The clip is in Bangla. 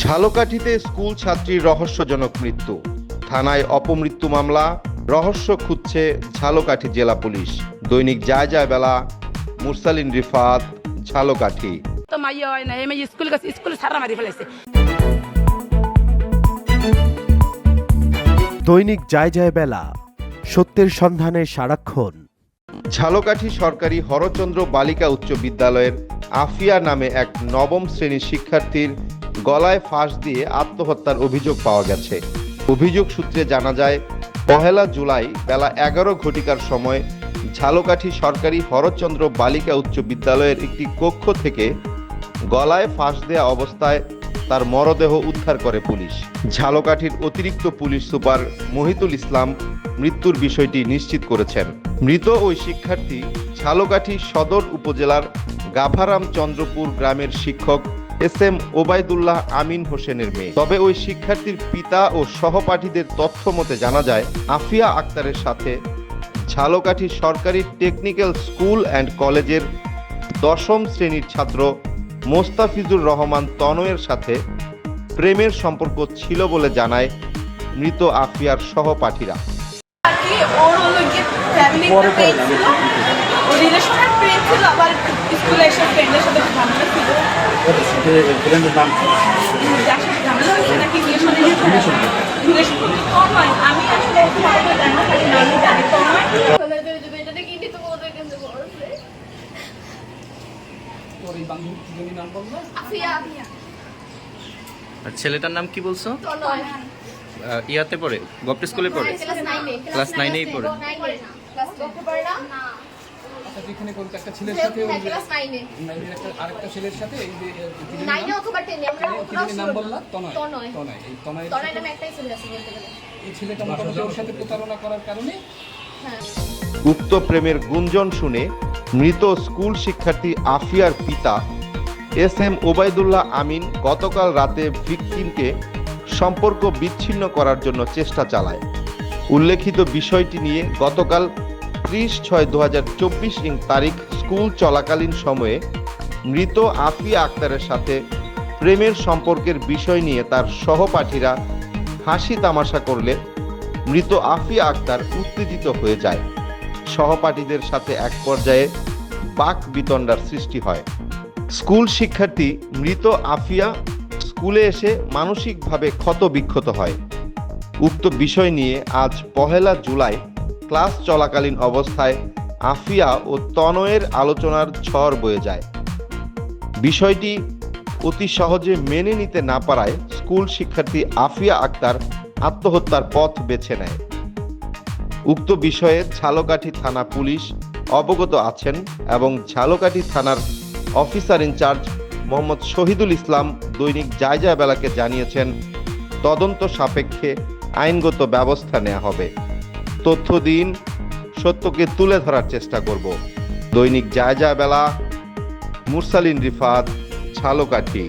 ঝালকাঠিতে স্কুল ছাত্রীর রহস্যজনক মৃত্যু। থানায় অপমৃত্যু মামলা রহস্য খুঁজছে ঝালকাঠি জেলা পুলিশ। দৈনিক যায় যায় বেলা মুরসালিন রিফাত ঝালকাঠি। তো মাইয়া হয় না এমএ স্কুল গেছে সারা মারি ফেলাইছে। দৈনিক যায় যায় বেলা সত্যের সন্ধানে সারাক্ষণ। ঝালকাঠি সরকারি হরচন্দ্র বালিকা উচ্চ বিদ্যালয়ের আফিয়া নামে এক নবম শ্রেণির শিক্ষার্থীর গলায় ফাঁস দিয়ে আত্মহত্যার অভিযোগ পাওয়া গেছে। অভিযোগ সূত্রে জানা যায়, পহেলা জুলাই বেলা এগারো ঘটিকার সময় ঝালকাঠি সরকারি হরচন্দ্র বালিকা উচ্চ বিদ্যালয়ের একটি কক্ষ থেকে গলায় ফাঁস দেয়া অবস্থায় তার মরদেহ উদ্ধার করে পুলিশ। ঝালকাঠির অতিরিক্ত পুলিশ সুপার মহিতুল ইসলাম মৃত্যুর বিষয়টি নিশ্চিত করেছেন। মৃত ওই শিক্ষার্থী ঝালকাঠি সদর উপজেলার গাভারাম চন্দ্রপুর গ্রামের শিক্ষক এস এম ওবায়দুল্লাহ আমিন হোসেনের মেয়ে। তবে ওই শিক্ষার্থীর পিতা ও সহপাঠীদের তথ্য মতে জানা যায় আফিয়া আক্তারের সাথে ঝালকাঠি সরকারি টেকনিক্যাল স্কুল অ্যান্ড কলেজের দশম শ্রেণির ছাত্র মোস্তাফিজুর রহমান তনয়ের সাথে প্রেমের সম্পর্ক ছিল বলে জানায় মৃত আফিয়ার সহপাঠীরা। কম হয় আর ছেলেটার নাম কি বলছো? ইয়াতে পড়ে গপ্ট স্কুলে পড়ে? ক্লাস নাইনেই পড়ে। যেখানে বলতে একটা ছেলের সাথে ওই যে নাইনের একটা আরেকটা ছেলের সাথে এই যে আহ, কি জানি নাম? কি জানি নাম বললা? তনয়। তনয়। তনয়। এই তনয় এই ছেলেটা মোটামুটি ওর সাথে প্রতারণা করার কারণে? উক্ত প্রেমের গুঞ্জন শুনে মৃত স্কুল শিক্ষার্থী আফিয়ার পিতা এস এম ওবায়দুল্লাহ আমিন গতকাল রাতে ভিকটিমকে সম্পর্ক বিচ্ছিন্ন করার জন্য চেষ্টা চালায়। উল্লেখিত বিষয়টি নিয়ে গতকাল ত্রিশ ছয় দু হাজার চব্বিশ ইং তারিখ স্কুল চলাকালীন সময়ে মৃত আফিয়া আক্তারের সাথে প্রেমের সম্পর্কের বিষয় নিয়ে তার সহপাঠীরা হাসি তামাশা করলে মৃত আফিয়া আক্তার উত্তেজিত হয়ে যায়। সহপাঠীদের সাথে এক পর্যায়ে বাক বিতণ্ডার সৃষ্টি হয়। স্কুল শিক্ষার্থী মৃত আফিয়া স্কুলে এসে মানসিকভাবে ক্ষত বিক্ষত হয়। উক্ত বিষয় নিয়ে আজ পহেলা জুলাই ক্লাস চলাকালীন অবস্থায় আফিয়া ও তনয়ের আলোচনার ঝড় বয়ে যায়। বিষয়টি অতি সহজে মেনে নিতে না পারায় স্কুল শিক্ষার্থী আফিয়া আক্তার আত্মহত্যার পথ বেছে নেয়। উক্ত বিষয়ে ঝালকাঠি থানা পুলিশ অবগত আছেন এবং ঝালকাঠি থানার officer in charge Mohammad Shahidul Islam দৈনিক জায়জা বেলাকে জানিয়েছেন, তদন্ত সাপেক্ষে আইনগত ব্যবস্থা নেওয়া হবে। তথ্য দিন সত্যকে তুলে ধরার চেষ্টা করব। দৈনিক যা যা বেলা মুরসালিন রিফাত ঝালকাঠি